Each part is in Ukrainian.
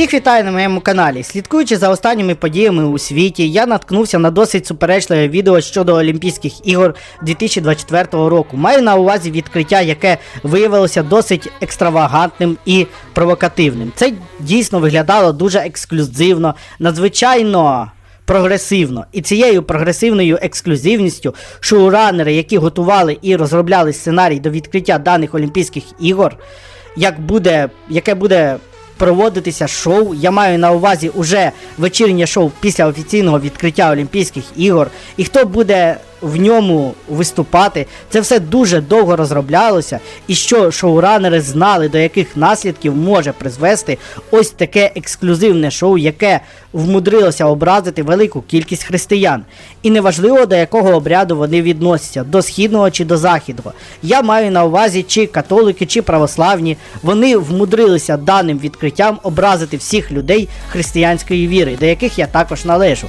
Усіх вітаю на моєму каналі. Слідкуючи за останніми подіями у світі, я наткнувся на досить суперечливе відео щодо Олімпійських ігор 2024 року. Маю на увазі відкриття, яке виявилося досить екстравагантним і провокативним. Це дійсно виглядало дуже ексклюзивно, надзвичайно. Прогресивно і цією прогресивною ексклюзивністю шоуранери, які готували і розробляли сценарій до відкриття даних Олімпійських ігор, як буде, яке буде проводитися шоу. Я маю на увазі уже вечірнє шоу після офіційного відкриття Олімпійських ігор. І хто буде в ньому виступати, це все дуже довго розроблялося, і що шоуранери знали, до яких наслідків може призвести ось таке ексклюзивне шоу, яке вмудрилося образити велику кількість християн. І неважливо до якого обряду вони відносяться, до східного чи до західного. Я маю на увазі, чи католики, чи православні, вони вмудрилися даним відкриттям образити всіх людей християнської віри, до яких я також належу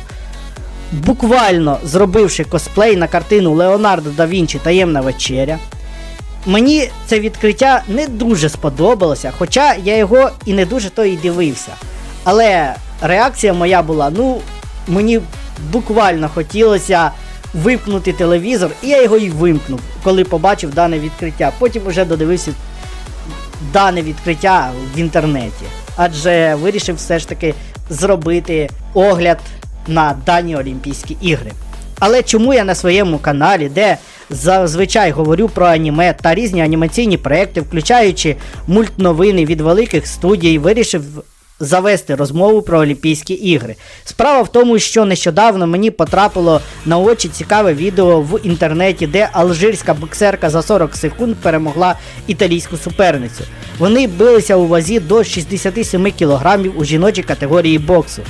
буквально зробивши косплей на картину Леонардо да Вінчі Таємна вечеря. Мені це відкриття не дуже сподобалося, хоча я його і не дуже то і дивився. Але реакція моя була: ну, мені буквально хотілося вимкнути телевізор, і я його і вимкнув, коли побачив дане відкриття. Потім вже додивився дане відкриття в інтернеті. Адже вирішив все ж таки зробити огляд на дані Олімпійські ігри. Але чому я на своєму каналі, де зазвичай говорю про аніме та різні анімаційні проекти, включаючи мультновини від великих студій, вирішив завести розмову про Олімпійські ігри. Справа в тому, що нещодавно мені потрапило на очі цікаве відео в інтернеті, де алжирська боксерка за 40 секунд перемогла італійську суперницю. Вони билися у вазі до 67 кг у жіночій категорії боксу.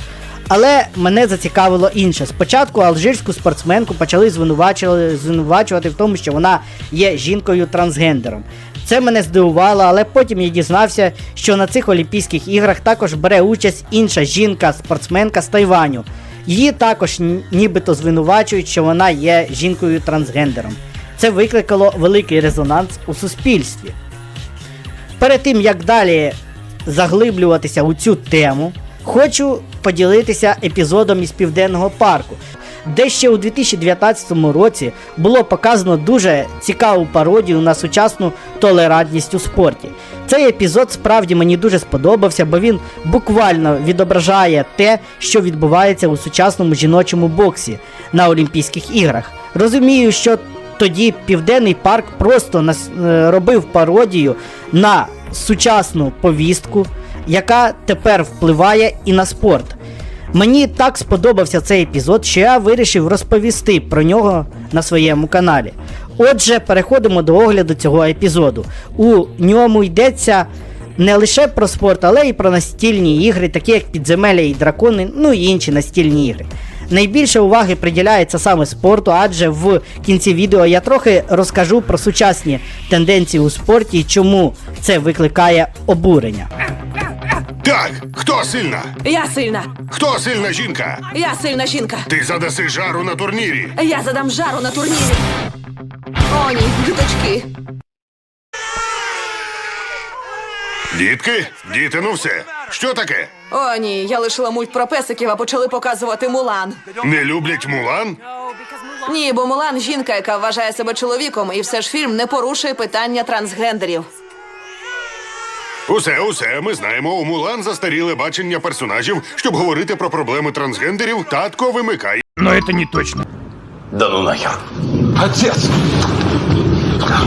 Але мене зацікавило інше. Спочатку алжирську спортсменку почали звинувачувати, звинувачувати в тому, що вона є жінкою-трансгендером. Це мене здивувало, але потім я дізнався, що на цих Олімпійських іграх також бере участь інша жінка-спортсменка з Тайваню. Її також нібито звинувачують, що вона є жінкою-трансгендером. Це викликало великий резонанс у суспільстві. Перед тим як далі заглиблюватися у цю тему, Хочу поділитися епізодом із Південного парку, де ще у 2019 році було показано дуже цікаву пародію на сучасну толерантність у спорті. Цей епізод справді мені дуже сподобався, бо він буквально відображає те, що відбувається у сучасному жіночому боксі на Олімпійських іграх. Розумію, що тоді Південний парк просто е, робив пародію на сучасну повістку яка тепер впливає і на спорт. Мені так сподобався цей епізод, що я вирішив розповісти про нього на своєму каналі. Отже, переходимо до огляду цього епізоду. У ньому йдеться не лише про спорт, але й про настільні ігри, такі як підземелля і дракони, ну і інші настільні ігри. Найбільше уваги приділяється саме спорту, адже в кінці відео я трохи розкажу про сучасні тенденції у спорті і чому це викликає обурення. Так, хто сильна? Я сильна. Хто сильна жінка? Я сильна жінка. Ти задаси жару на турнірі. Я задам жару на турнірі. О, ні, діточки. Дітки? Діти, ну все. Що таке? О, ні, я лишила мульт про песиків, а почали показувати Мулан. Не люблять мулан? Ні, бо Мулан жінка, яка вважає себе чоловіком, і все ж фільм не порушує питання трансгендерів. Усе, усе, ми знаємо. У Мулан застаріле бачення персонажів, щоб говорити про проблеми трансгендерів, татко вимикає. Но это не точно. Да ну нахер. Отец!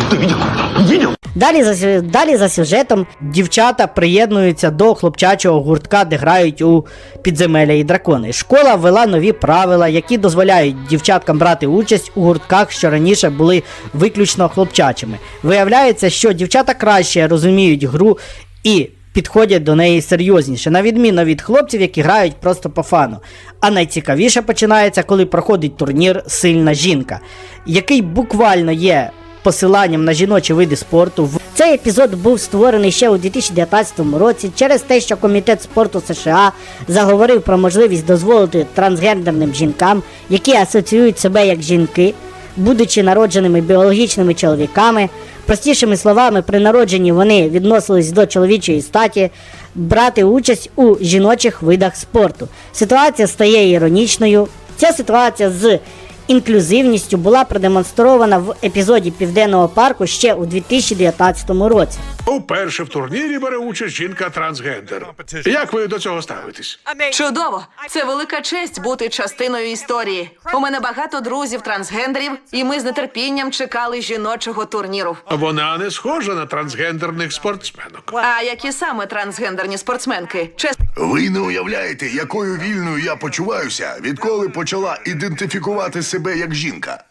Ты видел? Видел? Далі за, далі за сюжетом дівчата приєднуються до хлопчачого гуртка, де грають у підземелля і дракони. Школа ввела нові правила, які дозволяють дівчаткам брати участь у гуртках, що раніше були виключно хлопчачими. Виявляється, що дівчата краще розуміють гру і підходять до неї серйозніше, на відміну від хлопців, які грають просто по фану. А найцікавіше починається, коли проходить турнір Сильна жінка, який буквально є посиланням на жіночі види спорту. Цей епізод був створений ще у 2019 році через те, що комітет спорту США заговорив про можливість дозволити трансгендерним жінкам, які асоціюють себе як жінки, будучи народженими біологічними чоловіками. Простішими словами, при народженні вони відносились до чоловічої статі, брати участь у жіночих видах спорту. Ситуація стає іронічною. Ця ситуація з інклюзивністю була продемонстрована в епізоді Південного парку ще у 2019 році. Уперше в турнірі бере участь жінка-трансгендер. Як ви до цього ставитесь? Чудово! Це велика честь бути частиною історії. У мене багато друзів трансгендерів, і ми з нетерпінням чекали жіночого турніру. Вона не схожа на трансгендерних спортсменок. А які саме трансгендерні спортсменки? Чесно, Ви не уявляєте, якою вільною я почуваюся, відколи почала ідентифікувати себе як жінка.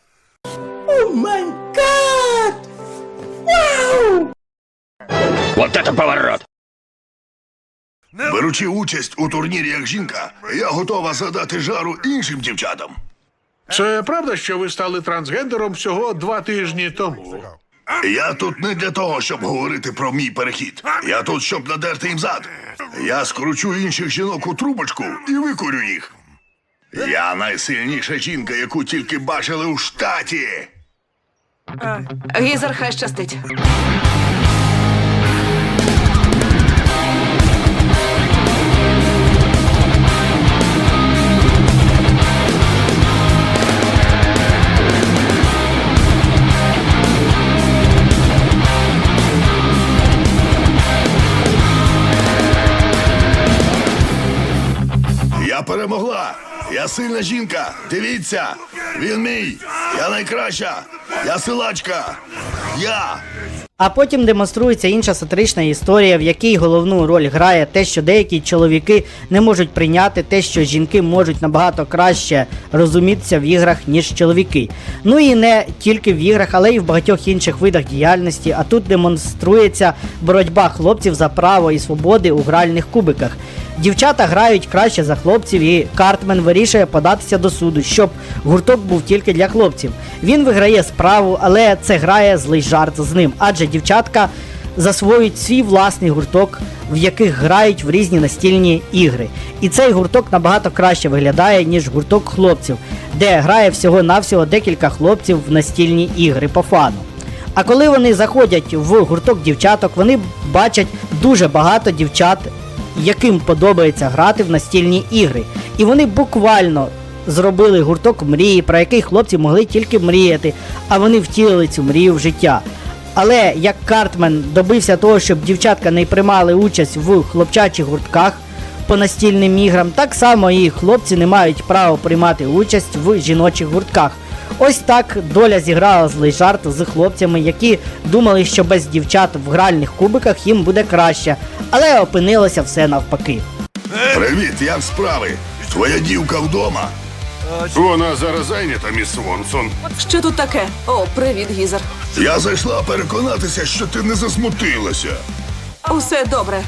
Вот это поворот! Беручи участь у турнірі як жінка, я готова задати жару іншим дівчатам. Це правда, що ви стали трансгендером всього два тижні тому. Я тут не для того, щоб говорити про мій перехід. Я тут, щоб надерти їм зад. Я скручу інших жінок у трубочку і викурю їх. Я найсильніша жінка, яку тільки бачили у штаті. гізер хай щастить. Я сильна жінка. Дивіться, він мій. Я найкраща. Я силачка. Я. А потім демонструється інша сатирична історія, в якій головну роль грає те, що деякі чоловіки не можуть прийняти те, що жінки можуть набагато краще розумітися в іграх, ніж чоловіки. Ну і не тільки в іграх, але й в багатьох інших видах діяльності. А тут демонструється боротьба хлопців за право і свободи у гральних кубиках. Дівчата грають краще за хлопців, і Картмен вирішує податися до суду, щоб гурток був тільки для хлопців. Він виграє справу, але це грає злий жарт з ним, адже дівчатка засвоюють свій власний гурток, в яких грають в різні настільні ігри. І цей гурток набагато краще виглядає, ніж гурток хлопців, де грає всього-навсього декілька хлопців в настільні ігри по фану. А коли вони заходять в гурток дівчаток, вони бачать дуже багато дівчат, яким подобається грати в настільні ігри. І вони буквально зробили гурток мрії, про який хлопці могли тільки мріяти, а вони втілили цю мрію в життя. Але як Картмен добився того, щоб дівчатка не приймали участь в хлопчачих гуртках по настільним іграм, так само і хлопці не мають права приймати участь в жіночих гуртках. Ось так доля зіграла злий жарт з хлопцями, які думали, що без дівчат в гральних кубиках їм буде краще, але опинилося все навпаки. Привіт, як справи? Твоя дівка вдома. Вона зараз зайнята, міс Свонсон. Що тут таке? О, привіт, гізер. Я зайшла переконатися, що ти не засмутилася. Усе добре.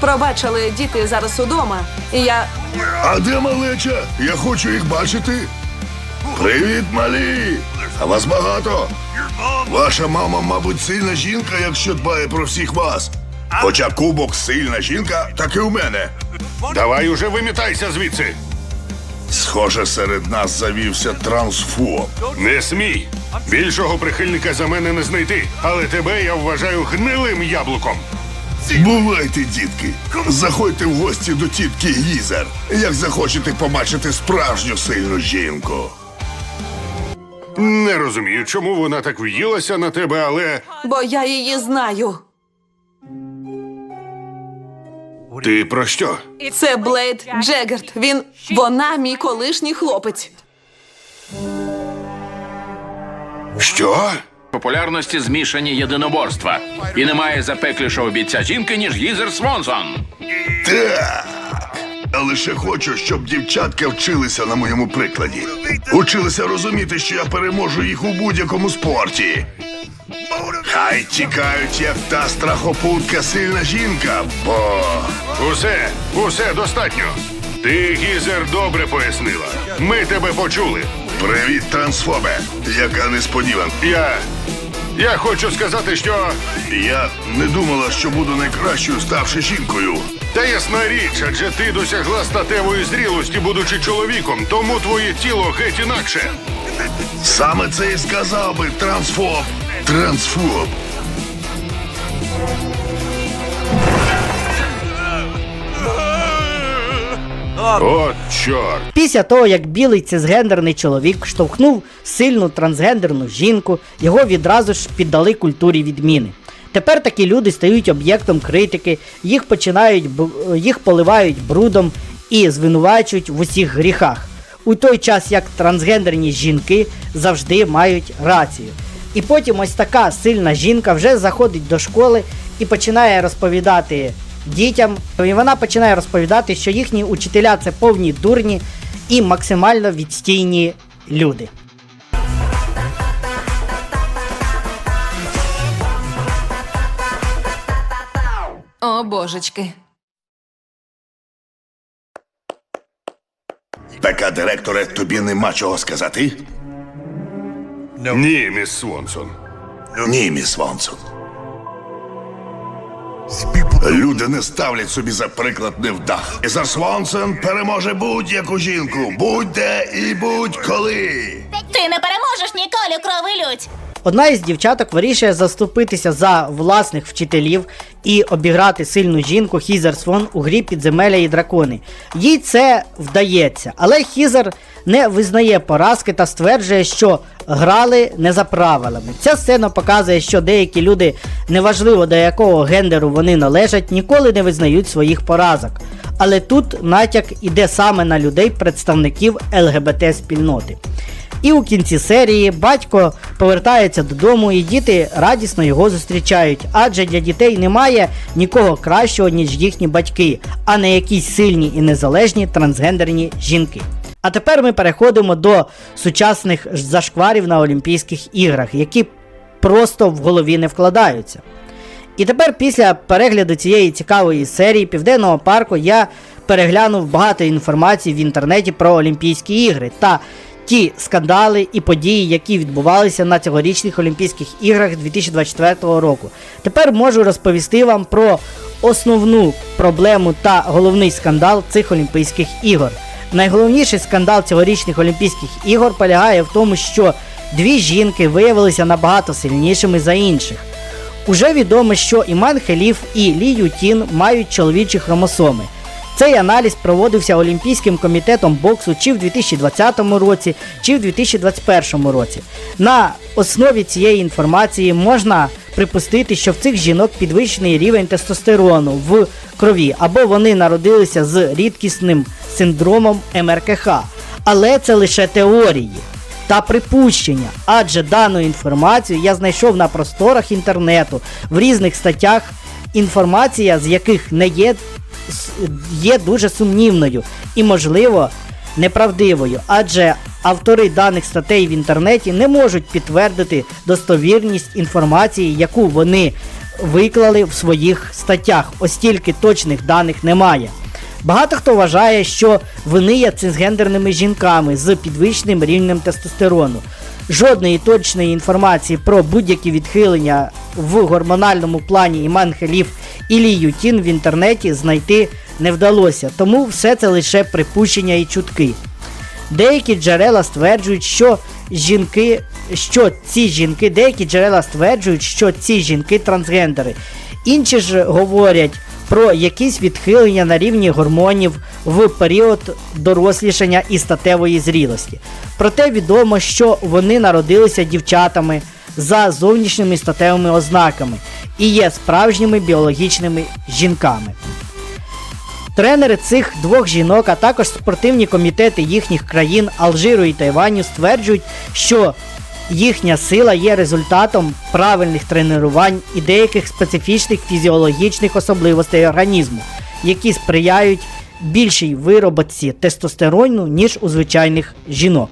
Пробачили діти зараз удома, і я. А де малеча? Я хочу їх бачити. Привіт, малі! А вас багато. Ваша мама, мабуть, сильна жінка, якщо дбає про всіх вас. Хоча кубок сильна жінка, так і у мене. Давай уже вимітайся звідси. Схоже, серед нас завівся трансфоб. Не смій. Більшого прихильника за мене не знайти, але тебе я вважаю гнилим яблуком. Бувайте, дітки. Заходьте в гості до тітки Гізер, як захочете побачити справжню сильну жінку. Не розумію, чому вона так в'їлася на тебе, але Бо я її знаю. ти про що? Це Блейд Джегерт. Він. Вона мій колишній хлопець. Що? популярності змішані єдиноборства. І немає запеклішого бійця жінки, ніж Гізер Свонсон. Так. Я лише хочу, щоб дівчатки вчилися на моєму прикладі. Училися розуміти, що я переможу їх у будь-якому спорті. Хай тікають, як та страхопутка сильна жінка, бо Усе, усе достатньо. Ти, Гізер, добре пояснила. Ми тебе почули. привіт, трансфобе. Яка несподіванка. Я. Я хочу сказати, що. Я не думала, що буду найкращою, ставши жінкою. Та ясна річ, адже ти досягла статевої зрілості, будучи чоловіком, тому твоє тіло геть інакше. Саме це і сказав би трансфоб. Трансфоб. От чорт. Після того, як білий цисгендерний чоловік штовхнув сильну трансгендерну жінку, його відразу ж піддали культурі відміни. Тепер такі люди стають об'єктом критики, їх починають б- їх поливають брудом і звинувачують в усіх гріхах. У той час як трансгендерні жінки завжди мають рацію. І потім ось така сильна жінка вже заходить до школи і починає розповідати дітям. І вона починає розповідати, що їхні учителя це повні дурні і максимально відстійні люди. О, божечки. Така, директоре, тобі нема чого сказати? Ні, міс Свонсон. Ні, міс Вонсон. Люди не ставлять собі за приклад невдах. І за Свонсон переможе будь-яку жінку, будь-де і будь-коли. Ти не переможеш ніколи, крови людь. Одна із дівчаток вирішує заступитися за власних вчителів і обіграти сильну жінку Хізер Свон у грі Підземелля і дракони. Їй це вдається, але Хізер не визнає поразки та стверджує, що грали не за правилами. Ця сцена показує, що деякі люди, неважливо до якого гендеру вони належать, ніколи не визнають своїх поразок. Але тут натяк іде саме на людей, представників ЛГБТ спільноти. І у кінці серії батько повертається додому, і діти радісно його зустрічають, адже для дітей немає нікого кращого, ніж їхні батьки, а не якісь сильні і незалежні трансгендерні жінки. А тепер ми переходимо до сучасних зашкварів на Олімпійських іграх, які просто в голові не вкладаються. І тепер після перегляду цієї цікавої серії Південного парку я переглянув багато інформації в інтернеті про Олімпійські ігри та ті скандали і події, які відбувалися на цьогорічних Олімпійських іграх 2024 року. Тепер можу розповісти вам про основну проблему та головний скандал цих Олімпійських ігор. Найголовніший скандал цьогорічних Олімпійських ігор полягає в тому, що дві жінки виявилися набагато сильнішими за інших. Уже відомо, що Іман Хеліф і Лі Ютін мають чоловічі хромосоми. Цей аналіз проводився Олімпійським комітетом боксу чи в 2020 році, чи в 2021 році. На основі цієї інформації можна припустити, що в цих жінок підвищений рівень тестостерону в крові, або вони народилися з рідкісним синдромом МРКХ. Але це лише теорії та припущення, адже дану інформацію я знайшов на просторах інтернету в різних статтях, інформація з яких не є, є дуже сумнівною і, можливо, неправдивою, адже автори даних статей в інтернеті не можуть підтвердити достовірність інформації, яку вони виклали в своїх статтях, оскільки точних даних немає. Багато хто вважає, що вони є цисгендерними жінками з підвищеним рівнем тестостерону. Жодної точної інформації про будь-які відхилення в гормональному плані Іман Хеліф і Лі Ютін в інтернеті знайти не вдалося, тому все це лише припущення і чутки. Деякі джерела стверджують, що жінки, що ці жінки, деякі джерела стверджують, що ці жінки трансгендери. Інші ж говорять про якісь відхилення на рівні гормонів в період дорослішання і статевої зрілості. Проте відомо, що вони народилися дівчатами за зовнішніми статевими ознаками і є справжніми біологічними жінками. Тренери цих двох жінок, а також спортивні комітети їхніх країн Алжиру і Тайваню стверджують, що їхня сила є результатом правильних тренувань і деяких специфічних фізіологічних особливостей організму, які сприяють більшій вироботці тестостерону, ніж у звичайних жінок.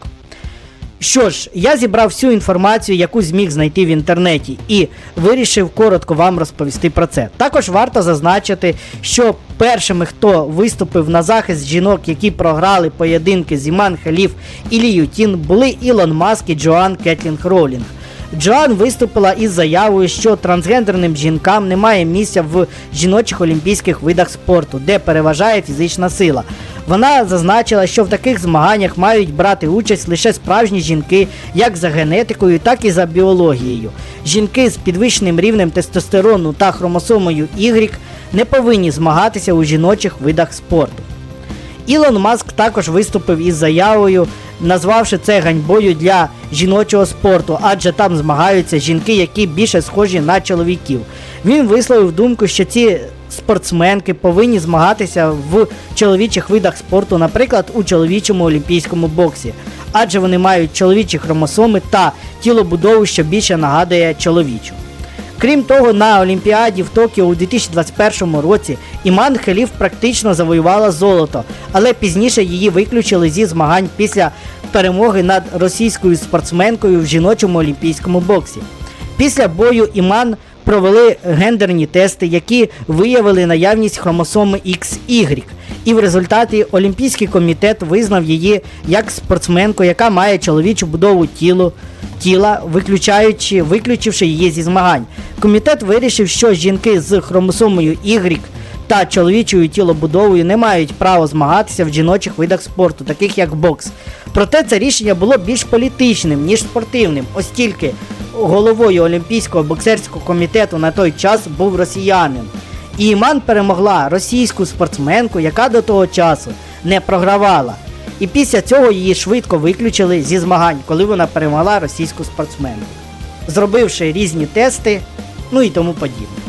Що ж, я зібрав всю інформацію, яку зміг знайти в інтернеті, і вирішив коротко вам розповісти про це. Також варто зазначити, що першими, хто виступив на захист жінок, які програли поєдинки з Іман Халіф і Лі Ютін, були Ілон Маск і Джоан Кетлінг Роулінг. Джоан виступила із заявою, що трансгендерним жінкам немає місця в жіночих олімпійських видах спорту, де переважає фізична сила. Вона зазначила, що в таких змаганнях мають брати участь лише справжні жінки, як за генетикою, так і за біологією. Жінки з підвищеним рівнем тестостерону та хромосомою Y не повинні змагатися у жіночих видах спорту. Ілон Маск також виступив із заявою, назвавши це ганьбою для жіночого спорту, адже там змагаються жінки, які більше схожі на чоловіків. Він висловив думку, що ці спортсменки повинні змагатися в чоловічих видах спорту, наприклад, у чоловічому олімпійському боксі, адже вони мають чоловічі хромосоми та тілобудову, що більше нагадує чоловічу. Крім того, на Олімпіаді в Токіо у 2021 році Іман Хелів практично завоювала золото, але пізніше її виключили зі змагань після перемоги над російською спортсменкою в жіночому олімпійському боксі. Після бою Іман провели гендерні тести, які виявили наявність хромосоми XY. І в результаті Олімпійський комітет визнав її як спортсменку, яка має чоловічу будову тілу, тіла, виключаючи, виключивши її зі змагань. Комітет вирішив, що жінки з хромосомою Y та чоловічою тілобудовою не мають права змагатися в жіночих видах спорту, таких як бокс. Проте це рішення було більш політичним, ніж спортивним, оскільки головою Олімпійського боксерського комітету на той час був росіянин. І Іман перемогла російську спортсменку, яка до того часу не програвала. І після цього її швидко виключили зі змагань, коли вона перемогла російську спортсменку, зробивши різні тести, ну і тому подібне.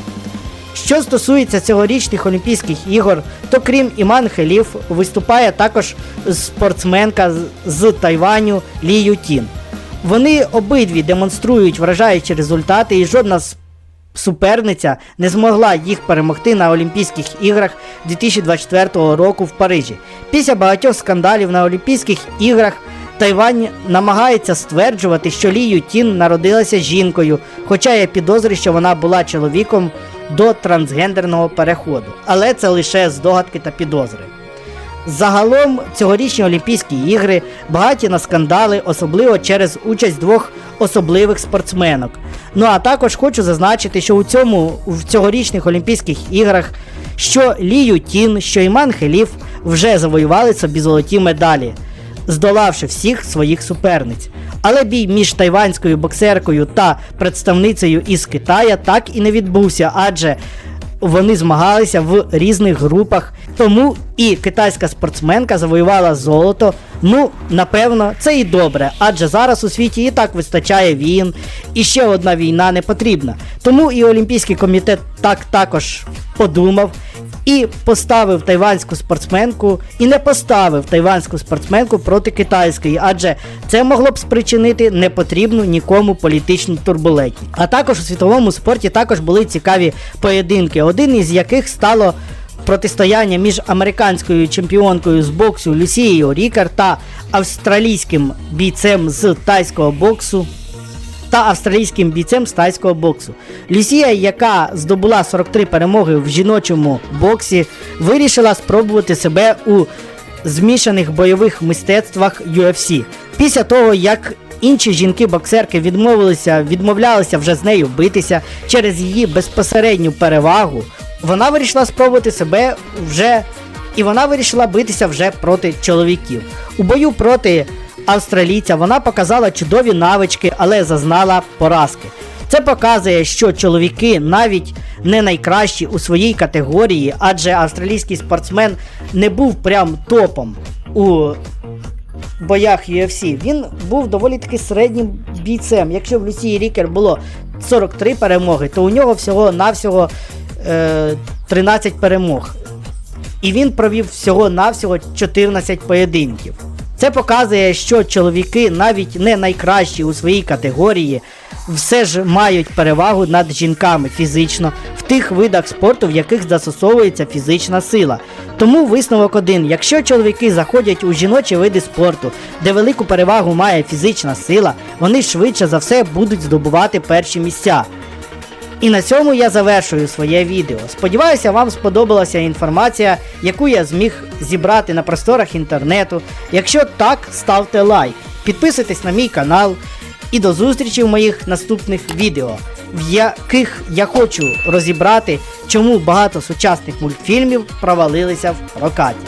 Що стосується цьогорічних Олімпійських ігор, то крім Іман Хелів виступає також спортсменка з- Тайваню Лі Ютін. Вони обидві демонструють вражаючі результати, і жодна суперниця не змогла їх перемогти на Олімпійських іграх 2024 року в Парижі. Після багатьох скандалів на Олімпійських іграх Тайвань намагається стверджувати, що Лі Ютін народилася жінкою, хоча є підозри, що вона була чоловіком до трансгендерного переходу. Але це лише здогадки та підозри. Загалом цьогорічні Олімпійські ігри багаті на скандали, особливо через участь двох особливих спортсменок. Ну а також хочу зазначити, що у цьому в цьогорічних Олімпійських іграх що Лі Ютін, що Іман Хелів вже завоювали собі золоті медалі, здолавши всіх своїх суперниць. Але бій між тайванською боксеркою та представницею із Китая так і не відбувся, адже вони змагалися в різних групах. Тому і китайська спортсменка завоювала золото. Ну, напевно, це і добре, адже зараз у світі і так вистачає війн, і ще одна війна не потрібна. Тому і Олімпійський комітет так також подумав і поставив тайванську спортсменку, і не поставив тайванську спортсменку проти китайської, адже це могло б спричинити непотрібну нікому політичну турбулентність. А також у світовому спорті також були цікаві поєдинки, один із яких стало протистояння між американською чемпіонкою з боксу Люсією Рікар та австралійським бійцем з тайського боксу та австралійським бійцем з тайського боксу. Люсія, яка здобула 43 перемоги в жіночому боксі, вирішила спробувати себе у змішаних бойових мистецтвах UFC. Після того, як інші жінки-боксерки відмовилися, відмовлялися вже з нею битися через її безпосередню перевагу, вона вирішила спробувати себе вже і вона вирішила битися вже проти чоловіків. У бою проти австралійця вона показала чудові навички, але зазнала поразки. Це показує, що чоловіки навіть не найкращі у своїй категорії, адже австралійський спортсмен не був прям топом у боях UFC. Він був доволі таки середнім бійцем. Якщо в Люсії Рікер було 43 перемоги, то у нього всього-навсього е, 13 перемог. І він провів всього-навсього 14 поєдинків. Це показує, що чоловіки навіть не найкращі у своїй категорії, все ж мають перевагу над жінками фізично в тих видах спорту, в яких застосовується фізична сила. Тому висновок один: якщо чоловіки заходять у жіночі види спорту, де велику перевагу має фізична сила, вони швидше за все будуть здобувати перші місця. І на цьому я завершую своє відео. Сподіваюся, вам сподобалася інформація, яку я зміг зібрати на просторах інтернету. Якщо так, ставте лайк, підписуйтесь на мій канал і до зустрічі в моїх наступних відео, в яких я хочу розібрати, чому багато сучасних мультфільмів провалилися в прокаті.